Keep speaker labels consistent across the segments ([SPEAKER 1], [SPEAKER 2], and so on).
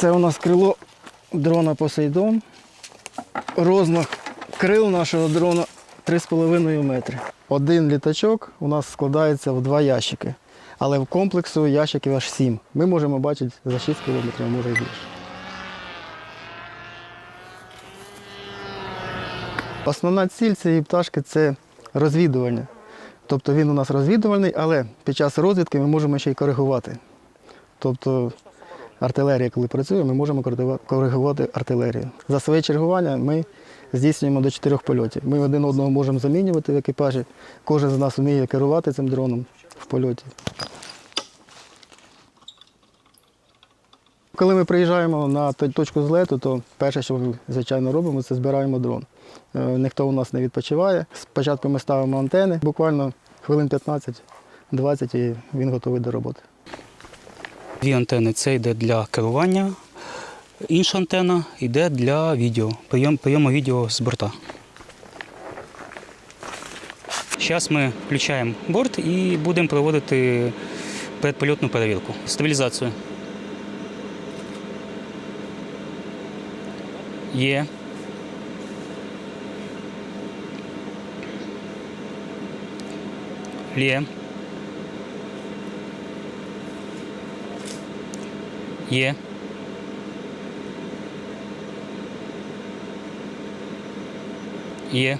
[SPEAKER 1] Це у нас крило дрона Посейдон. Розмах крил нашого дрона 3,5 метри. Один літачок у нас складається в два ящики, але в комплексу ящиків аж сім. Ми можемо бачити за 6 кілометрів, може і більше. Основна ціль цієї пташки це розвідування. Тобто він у нас розвідувальний, але під час розвідки ми можемо ще й коригувати. Тобто артилерія, коли працює, ми можемо коригувати артилерію. За своє чергування ми здійснюємо до чотирьох польотів. Ми один одного можемо замінювати в екіпажі. Кожен з нас вміє керувати цим дроном в польоті. Коли ми приїжджаємо на точку злету, то перше, що ми, звичайно, робимо, це збираємо дрон. Е, Ніхто у нас не відпочиває. Спочатку ми ставимо антени, буквально хвилин 15-20 і він готовий до роботи.
[SPEAKER 2] Дві антени це йде для керування, інша антена йде для відео, прийом, прийому відео з борта. Зараз ми включаємо борт і будемо проводити передпольотну перевірку, стабілізацію. Є. Є. Є. Є.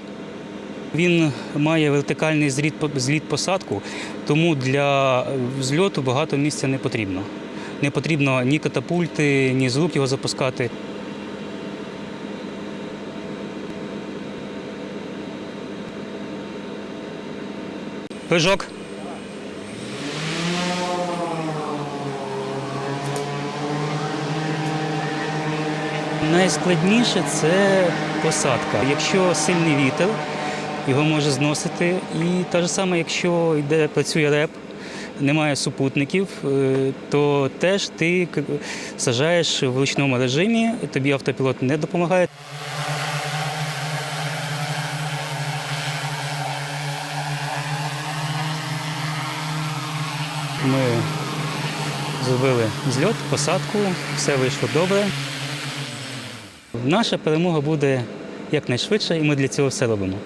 [SPEAKER 2] Він має вертикальний зліт, зліт посадку, тому для взльоту багато місця не потрібно. Не потрібно ні катапульти, ні з рук його запускати. Прыжок. Найскладніше це посадка. Якщо сильний вітер, його може зносити. І те ж саме, якщо йде, працює реп, немає супутників, е, то теж ти сажаєш в ручному режимі, тобі автопілот не допомагає. Ми зробили зльот, посадку, все вийшло добре. Наша перемога буде якнайшвидше, і ми для цього все робимо.